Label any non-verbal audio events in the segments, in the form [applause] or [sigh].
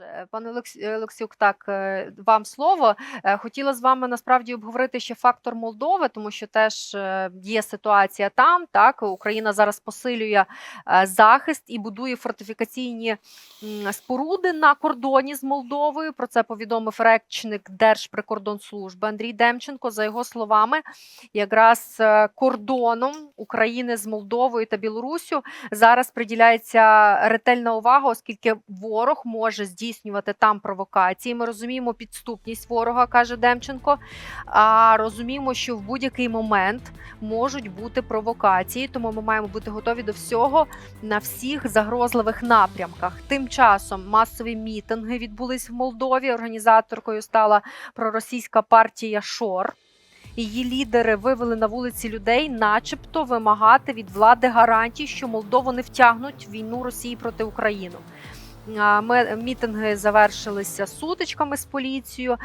Е, Пане е, Олексюк, так е, вам слово. Хотіла з вами насправді обговорити ще фактор Молдови, тому що теж є ситуація там. Так Україна зараз посилює захист і будує фортифікаційні споруди на кордоні з Молдовою. Про це повідомив речник Держприкордонслужби Андрій Демченко. За його словами, якраз кордоном України з Молдовою та Білоруссю зараз приділяється ретельна увага, оскільки ворог може здійснювати там провокації. Ми розуміємо підступність ворога, каже Демченко. А розуміємо, що в будь-який момент можуть бути провокації, тому ми маємо бути готові до всього на всіх загрозливих напрямках. Тим часом масові мітинги відбулись в Молдові. Організаторкою стала проросійська партія Шор. Її лідери вивели на вулиці людей, начебто вимагати від влади гарантій, що Молдову не втягнуть війну Росії проти України. Мітинги завершилися сутичками з поліцією.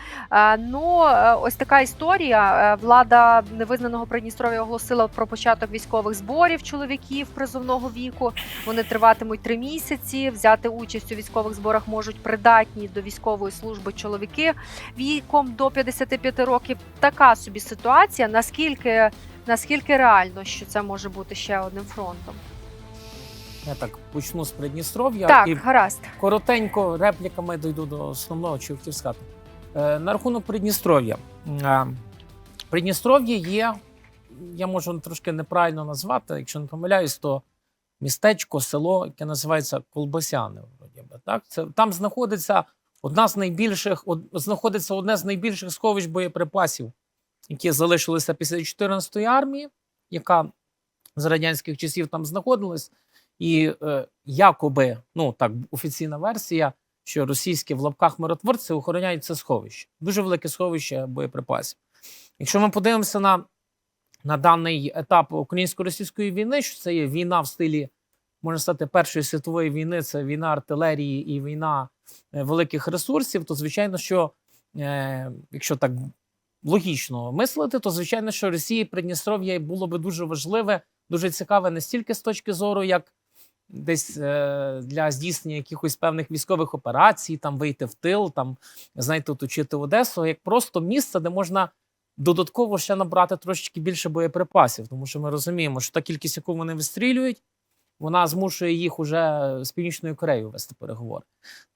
Ну е, ось така історія. Е, Влада невизнаного Придністров'я оголосила про початок військових зборів чоловіків призовного віку. Вони триватимуть три місяці. Взяти участь у військових зборах можуть придатні до військової служби чоловіки віком до 55 років. Така собі ситуація. Наскільки наскільки реально, що це може бути ще одним фронтом? Я так почну з Придністров'я так, і гаразд. коротенько репліками дійду до основного, хотів. Е, на рахунок Придністров'я. Придністров'я є, я можу трошки неправильно назвати, якщо не помиляюсь, то містечко, село, яке називається Колбасяни. Вроді би, так? Це, там знаходиться одна з найбільших, од, знаходиться одне з найбільших сховищ боєприпасів, які залишилися після 14-ї армії, яка з радянських часів там знаходилась. І е, якоби, ну так, офіційна версія, що російські в лапках миротворці охороняють це сховище. Дуже велике сховище боєприпасів. Якщо ми подивимося на, на даний етап українсько-російської війни, що це є війна в стилі, можна сказати, Першої світової війни, це війна артилерії і війна е, великих ресурсів, то звичайно, що е, якщо так логічно мислити, то звичайно, що Росії Придністров'я було би дуже важливе, дуже цікаве не стільки з точки зору, як десь е, для здійснення якихось певних військових операцій, там вийти в тил, там знаєте, оточити Одесу, як просто місце, де можна додатково ще набрати трошечки більше боєприпасів, тому що ми розуміємо, що та кількість, яку вони вистрілюють, вона змушує їх уже з північною Кореєю вести переговори.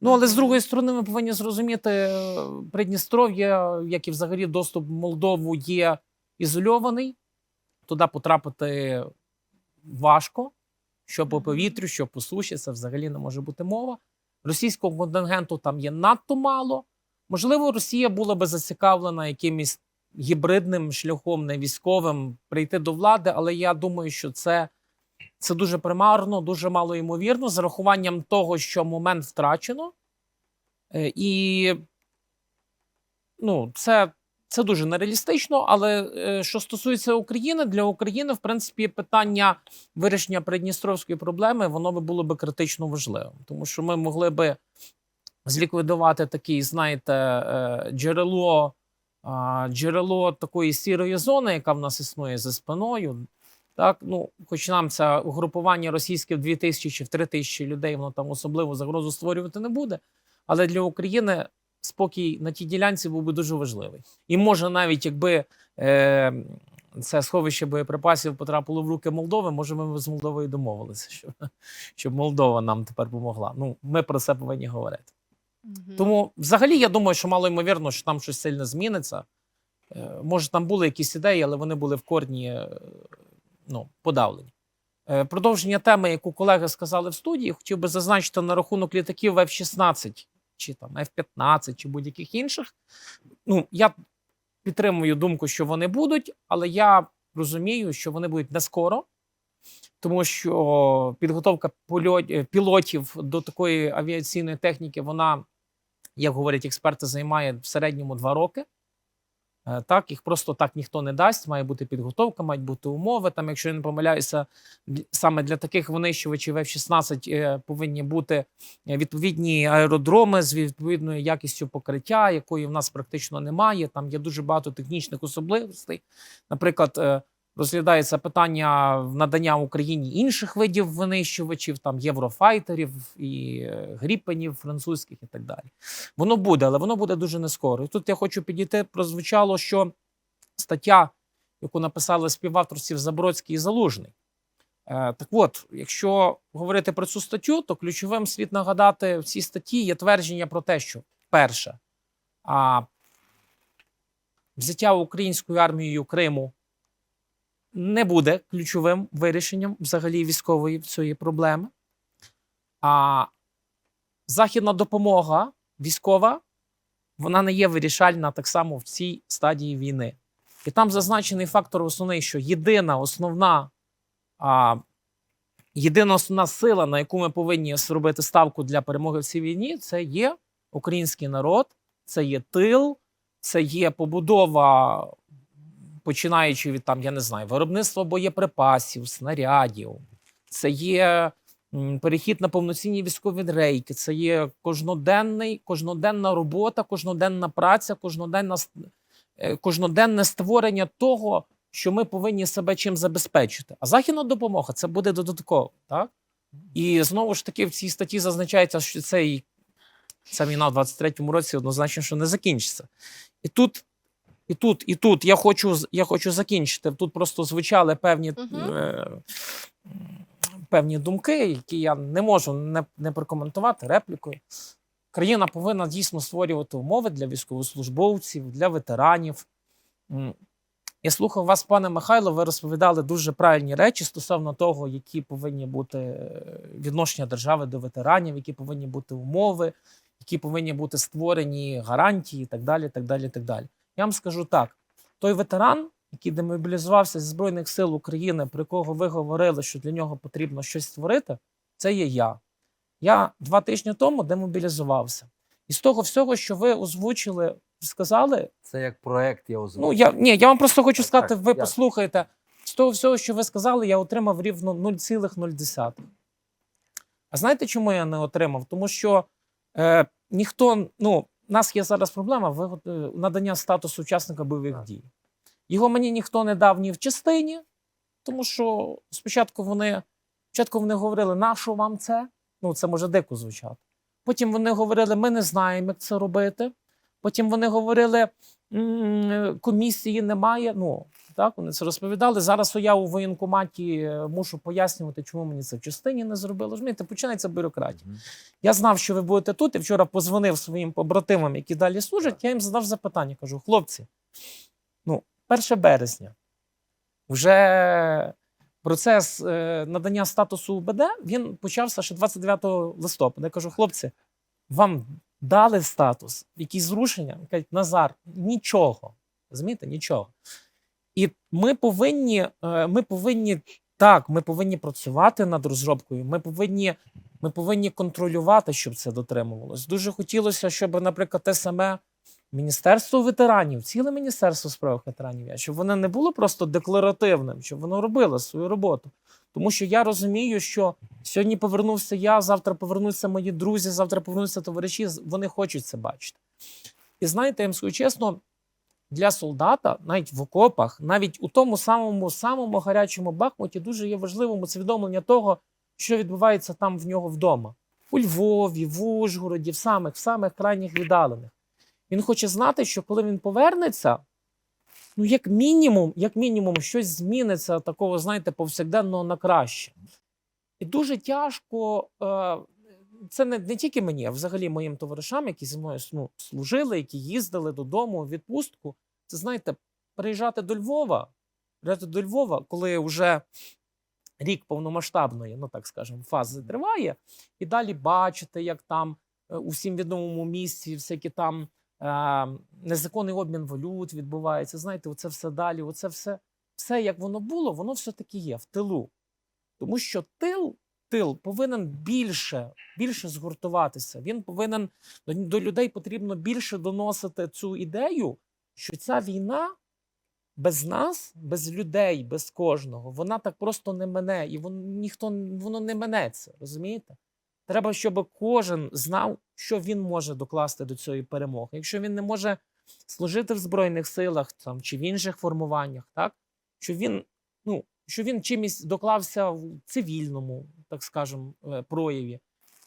Ну але з другої сторони, ми повинні зрозуміти, е, Придністров'я, як і взагалі доступ в Молдову, є ізольований. Туди потрапити важко що по повітрю, що по суші, це взагалі не може бути мова. Російського контингенту там є надто мало. Можливо, Росія була би зацікавлена якимось гібридним шляхом, не військовим, прийти до влади, але я думаю, що це, це дуже примарно, дуже мало ймовірно, з рахуванням того, що момент втрачено. Е, І ну, це, це дуже нереалістично. Але е, що стосується України, для України, в принципі, питання вирішення придністровської проблеми, воно би було би критично важливим, тому що ми могли би зліквідувати такий, знаєте, е, джерело, джерело такої сірої зони, яка в нас існує за спиною. Так, ну, хоч нам це угрупування російське в 2000 чи в 3000 людей, воно там особливо загрозу створювати не буде. Але для України спокій на тій ділянці був би дуже важливий. І може навіть якби е, це сховище боєприпасів потрапило в руки Молдови, може ми з Молдовою домовилися, щоб, щоб Молдова нам тепер допомогла. Ну, ми про це повинні говорити. Мгм. Тому, взагалі, я думаю, що мало ймовірно, що там щось сильно зміниться. Е, Може, там були якісь ідеї, але вони були в корні е, ну, подавлені. Е, Продовження теми, яку колеги сказали в студії, хотів би зазначити на рахунок літаків F-16 чи там F-15 чи будь-яких інших. Ну, я підтримую думку, що вони будуть, але я розумію, що вони будуть не скоро, тому що підготовка е, пілотів до такої авіаційної техніки, вона, як говорять експерти, займає в середньому два роки. Е, Так, їх просто так ніхто не дасть. Має бути підготовка, мають бути умови. Там, якщо я не помиляюся, саме для таких винищувачів F-16 е, повинні бути е, відповідні аеродроми з відповідною якістю покриття, якої в нас практично немає. Там є дуже багато технічних особливостей. Наприклад, розглядається питання надання Україні інших видів винищувачів, там єврофайтерів і е, гріпенів французьких і так далі. Воно буде, але воно буде дуже не скоро. І тут я хочу підійти. Прозвучало, що стаття, яку написали співавторців Забродський і Залужний. Е, Так от, якщо говорити про цю статтю, то ключовим слід нагадати в цій статті є твердження про те, що перше, а, взяття українською армією Криму не буде ключовим вирішенням взагалі військової цієї проблеми. А західна допомога військова, вона не є вирішальна так само в цій стадії війни. І там зазначений фактор основний, що єдина основна, а, єдина основна сила, на яку ми повинні зробити ставку для перемоги в цій війні, це є український народ, це є тил, це є побудова, починаючи від там, я не знаю, виробництва боєприпасів, снарядів, це є перехід на повноцінні військові рейки, це є кожноденний, кожноденна робота, кожноденна праця, кожноденна, е, кожноденне створення того, що ми повинні себе чим забезпечити. А західна допомога це буде додатково. Так? І знову ж таки в цій статті зазначається, що цей, ця війна в 23-му році однозначно що не закінчиться. І тут, і тут, і тут я хочу, я хочу закінчити. Тут просто звучали певні, Мгм. е, певні думки, які я не можу не, не прокоментувати реплікою. Країна повинна дійсно створювати умови для військовослужбовців, для ветеранів. Я слухав вас, пане Михайло. Ви розповідали дуже правильні речі стосовно того, які повинні бути е, відношення держави до ветеранів, які повинні бути умови, які повинні бути створені гарантії, і так далі. так далі, так далі. Я вам скажу так: той ветеран, який демобілізувався зі Збройних сил України, про якого ви говорили, що для нього потрібно щось створити, це є я. Я два тижні тому демобілізувався. І з того всього, що ви озвучили, сказали, Це як проект я озвучив. Ну, я, ні, я вам просто хочу Так, сказати, так, ви ясно. послухайте. З того всього, що ви сказали, я отримав рівно 0,0. А знаєте, чому я не отримав? Тому що е, ніхто, ну, у нас є зараз проблема е, надання статусу учасника бойових дій. Його мені ніхто не дав ні в частині, тому що спочатку вони, спочатку вони говорили, нащо вам це? Ну, це може дико звучати. Потім вони говорили, ми не знаємо, як це робити. Потім вони говорили, комісії немає. Ну, так, вони це розповідали. Зараз я у воєнкоматі е, мушу пояснювати, чому мені це в частині не зробили. Розумієте, починається бюрократія. Мгм. Я знав, що ви будете тут, і вчора позвонив своїм побратимам, які далі служать. Я їм задав запитання. Кажу: хлопці, ну, 1 березня вже процес е, надання статусу УБД він почався ще 29 листопада. Я кажу, хлопці, вам дали статус, якісь зрушення? Кажуть, Назар, нічого. Розумієте, нічого. І ми повинні, е, ми повинні так, ми повинні працювати над розробкою. Ми повинні, ми повинні контролювати, щоб це дотримувалось. Дуже хотілося, щоб, наприклад, те саме Міністерство ветеранів, ціле міністерство у справах ветеранів, щоб воно не було просто декларативним, щоб воно робило свою роботу. Тому що я розумію, що сьогодні повернувся я, завтра повернуться мої друзі, завтра повернуться товариші. Вони хочуть це бачити. І знаєте, я вам скажу чесно, для солдата, навіть в окопах, навіть у тому самому самому гарячому Бахмуті, дуже є важливим усвідомлення того, що відбувається там в нього вдома. У Львові, в Ужгороді, в самих, в самих крайніх віддалених. Він хоче знати, що коли він повернеться, ну, як мінімум, як мінімум, щось зміниться такого, знаєте, повсякденного на краще. І дуже тяжко. Е, це не, не тільки мені, а взагалі моїм товаришам, які зі мною ну, служили, які їздили додому у відпустку. Це знаєте, приїжджати до Львова, приїжджати до Львова, коли вже рік повномасштабної, ну так скажемо, фази триває, і далі бачити, як там е, у всім відомому місці всякі там е, незаконний обмін валют відбувається. Знаєте, оце все далі, оце все, все як воно було, воно все-таки є в тилу. Тому що тил, тил повинен більше, більше згуртуватися. Він повинен до, людей потрібно більше доносити цю ідею, що ця війна без нас, без людей, без кожного, вона так просто не мене, і воно ніхто воно не минеться. Розумієте? Треба, щоб кожен знав, що він може докласти до цієї перемоги. Якщо він не може служити в Збройних силах там, чи в інших формуваннях, так? що він ну, що він чимось доклався в цивільному, так скажемо, е, прояві,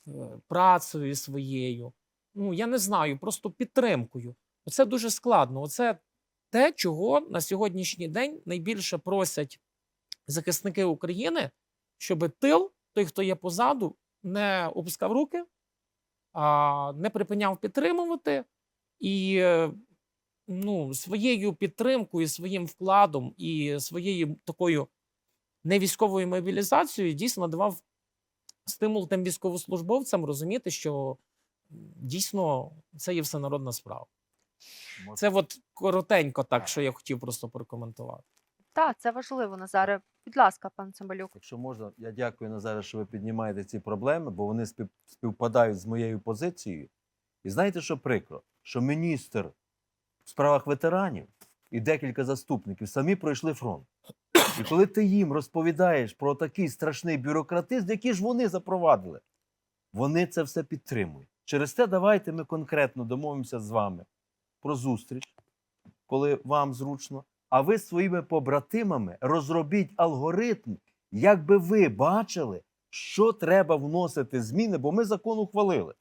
е, працею своєю. Ну, я не знаю, просто підтримкою. Це дуже складно. Оце те, чого на сьогоднішній день найбільше просять захисники України, щоб тил, той, хто є позаду, не опускав руки, не припиняв підтримувати і е, ну, своєю підтримкою, своїм вкладом і своєю такою невійськовою мобілізацією дійсно давав стимул тим військовослужбовцям розуміти, що дійсно це є всенародна справа. Це от коротенько, так що я хотів просто прокоментувати. Так, це важливо, Назаре. Будь ласка, пан Цимбалюк. Якщо можна, я дякую Назаре, що ви піднімаєте ці проблеми, бо вони спів- співпадають з моєю позицією. І знаєте, що прикро? Що міністр в справах ветеранів і декілька заступників самі пройшли фронт. І коли ти їм розповідаєш про такий страшний бюрократизм, який ж вони запровадили, вони це все підтримують. Через те давайте ми конкретно домовимося з вами про зустріч, коли вам зручно. А ви своїми побратимами розробіть алгоритм, як би ви бачили, що треба вносити зміни, бо ми закон ухвалили.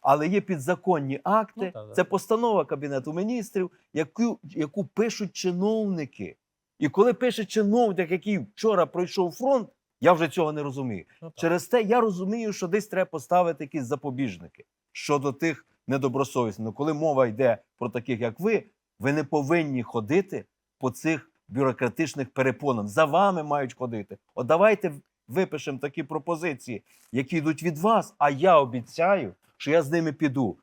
Але є підзаконні акти, Ну, та-да. це постанова Кабінету міністрів, яку, яку пишуть чиновники. І коли пише чиновник, який вчора пройшов фронт, я вже цього не розумію. Ну. Через те я розумію, що десь треба поставити якісь запобіжники щодо тих недобросовісних. Ну, коли мова йде про таких, як ви, ви не повинні ходити по цих бюрократичних перепонах. За вами мають ходити. От давайте випишемо такі пропозиції, які йдуть від вас. А я обіцяю, що я з ними піду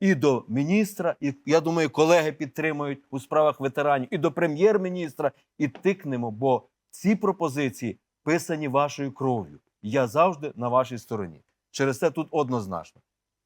і до міністра, і я думаю, колеги підтримують у справах ветеранів, і до прем'єр-міністра, і тикнемо, бо ці пропозиції писані вашою кров'ю. Я завжди на вашій стороні. Через це тут однозначно.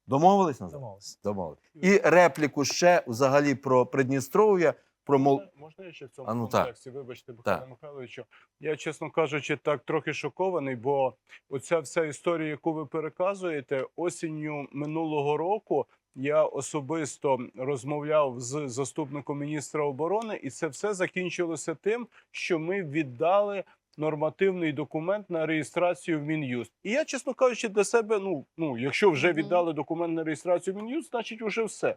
Домовились на Домовились. Домовились. І репліку ще взагалі про Придністров'я, про Мол... Можна, можна я ще в цьому А, ну, так. вибачте, Михайло Так. Михайловичу. Я, чесно кажучи, так трохи шокований, бо оця вся історія, яку ви переказуєте, осінню минулого року я особисто розмовляв з заступником міністра оборони, і це все закінчилося тим, що ми віддали нормативний документ на реєстрацію в Мін'юст. І я, чесно кажучи, для себе, ну, ну якщо вже віддали документ на реєстрацію в Мін'юст, значить вже все.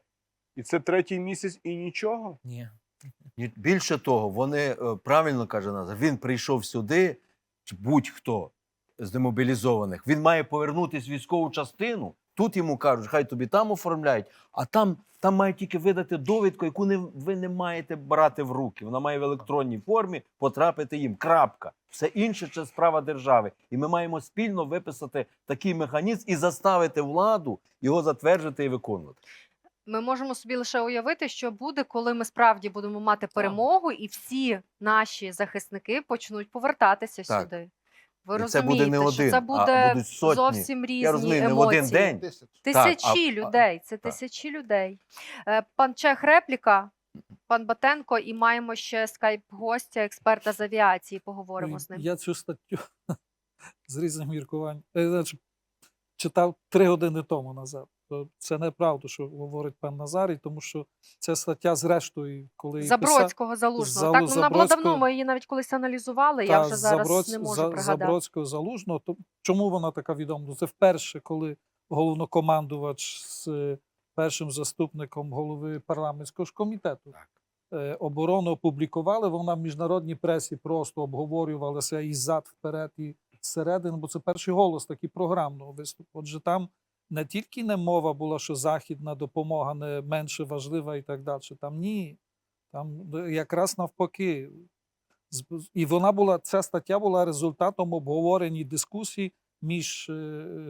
І це третій місяць і нічого. Ні. Ні, Більше того, вони е, правильно каже Назар, він прийшов сюди, будь-хто з демобілізованих, він має повернутися в військову частину. Тут йому кажуть, хай тобі там оформляють, а там, там мають тільки видати довідку, яку не, ви не маєте брати в руки. Вона має в електронній формі потрапити їм. Крапка. Все інше це справа держави. І ми маємо спільно виписати такий механізм і заставити владу його затверджувати і виконувати. Ми можемо собі лише уявити, що буде, коли ми справді будемо мати перемогу, і всі наші захисники почнуть повертатися Так. сюди. Ви І це буде розумієте, не що один, це а буде будуть сотні. зовсім різні Я розумію, не в емоції. один день. Тисячі Так, а- а- людей. Це так. тисячі людей. Е, Пан Чех, репліка. Пан Батенко, і маємо ще скайп-гостя, експерта з авіації. Поговоримо Ой, з ним. Я цю статтю [laughs] з різних міркувань е, значить, читав три години тому назад. То Це неправда, що говорить пан Назарій, тому що ця стаття, зрештою, коли її писав- Забродського залужного. Залу- так, ну, вона була давно. Ми її навіть колись аналізували. я вже зараз Забродсь- не можу За- пригадати. Забродського залужного. То чому вона така відома? Ну, Це вперше, коли головнокомандувач з е, першим заступником голови парламентського ж комітету е, оборони опублікували. Вона в міжнародній пресі просто обговорювалася і зад вперед, і зсередини, бо це перший голос такий програмного виступу. Отже, там не тільки не мова була, що західна допомога не менше важлива і так далі. Там ні. Там е, якраз навпаки. І вона була, ця стаття була результатом обговорень і дискусій між е,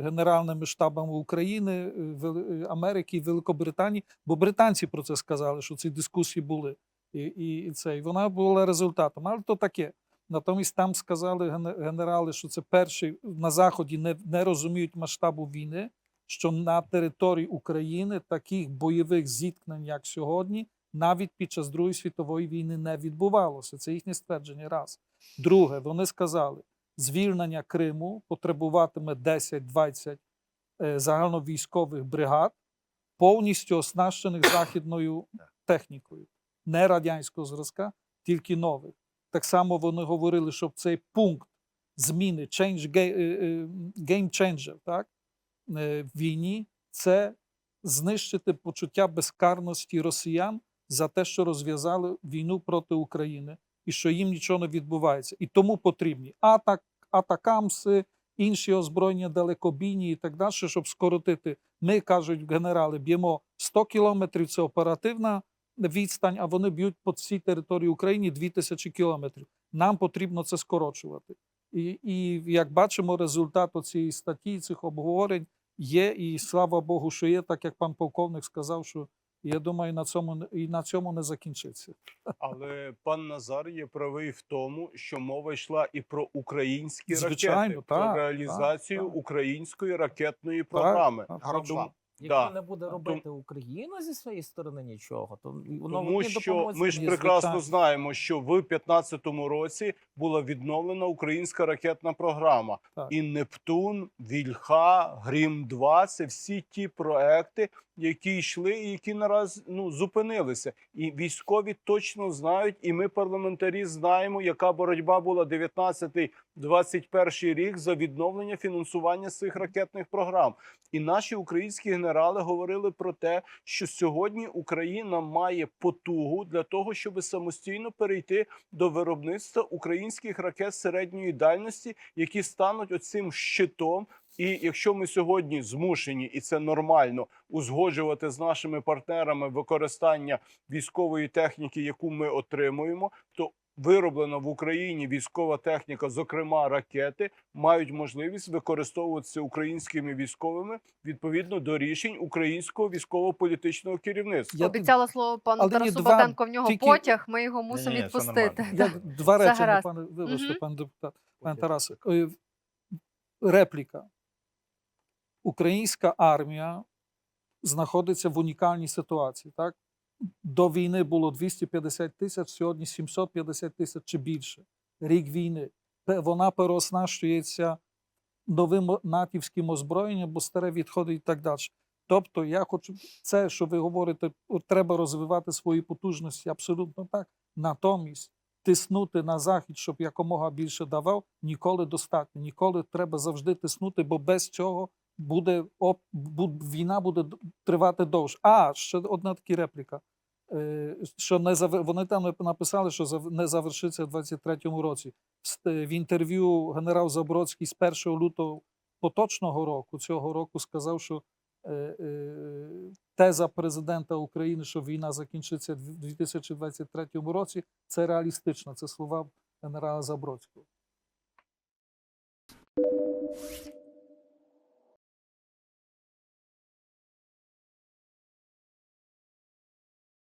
генеральними штабами України, е, е, Америки і Великобританії, бо британці про це сказали, що ці дискусії були. І, і це, і вона була результатом. Але то таке. Натомість там сказали генерали, що це перший на Заході не, не розуміють масштабу війни, що на території України таких бойових зіткнень, як сьогодні, навіть під час Другої світової війни не відбувалося. Це їхнє ствердження. Раз. Друге, вони сказали, звільнення Криму потребуватиме 10-20 е, загальновійськових бригад, повністю оснащених [coughs] західною технікою, не радянського зразка, тільки нових. Так само вони говорили, щоб цей пункт зміни change е, е, game changer, так, війні це знищити почуття безкарності росіян за те, що розв'язали війну проти України і що їм нічого не відбувається. І тому потрібні атак, атакамси, інші озброєння далекобійні і так далі, щоб скоротити. Ми кажуть генерали, б'ємо 100 кілометрів, це оперативна відстань, а вони б'ють по всій території України 2000 кілометрів. Нам потрібно це скорочувати. І, і як бачимо, результат цієї статті, цих обговорень є, і слава Богу, що є, так як пан полковник сказав, що я думаю, на цьому і на цьому не закінчиться. Але пан Назар є правий в тому, що мова йшла і про українські Звичайно, ракети, про реалізацію так, так. української ракетної програми. Так, Тому- Якщо Да. не буде робити Україна зі своєї сторони нічого, то воно Тому що ми ж прекрасно звичайно. знаємо, що в 15-му році була відновлена українська ракетна програма. Так. І Нептун, Вільха, Грім 2 це всі ті проекти, які йшли і які нараз ну зупинилися. І військові точно знають, і ми, парламентарі, знаємо, яка боротьба була 19-21 рік за відновлення фінансування цих ракетних програм. І наші українські генерали говорили про те, що сьогодні Україна має потугу для того, щоб самостійно перейти до виробництва українських ракет середньої дальності, які стануть оцим щитом. І якщо ми сьогодні змушені, і це нормально, узгоджувати з нашими партнерами використання військової техніки, яку ми отримуємо, то вироблена в Україні військова техніка, зокрема ракети, мають можливість використовуватися українськими військовими відповідно до рішень українського військово-політичного керівництва. Я- Обіцяла слово пану Але Тарасу два, Батенко, в нього тільки- потяг, ми його мусимо Ні-ні, відпустити. Я два речення, пане вибачте, Мгм. пан депутат, пан Тарасе. Репліка. Українська армія знаходиться в унікальній ситуації. Так? До війни було 250 тисяч, сьогодні 750 тисяч чи більше. Рік війни. Вона переоснащується новим натівським озброєнням, бо старе відходить і так далі. Тобто, я хочу це, що ви говорите, треба розвивати свої потужності, абсолютно так. Натомість тиснути на захід, щоб якомога більше давав, ніколи достатньо. Ніколи треба завжди тиснути, бо без цього буде оп, війна буде тривати довше. А ще одна така репліка. Е, Що не завер... вони там написали, що зав- не завершиться в 23-му році. Е, В інтерв'ю генерал Забродський з 1 лютого поточного року цього року сказав, що е, теза президента України, що війна закінчиться в 2023 році, це реалістично. Це слова генерала Забродського.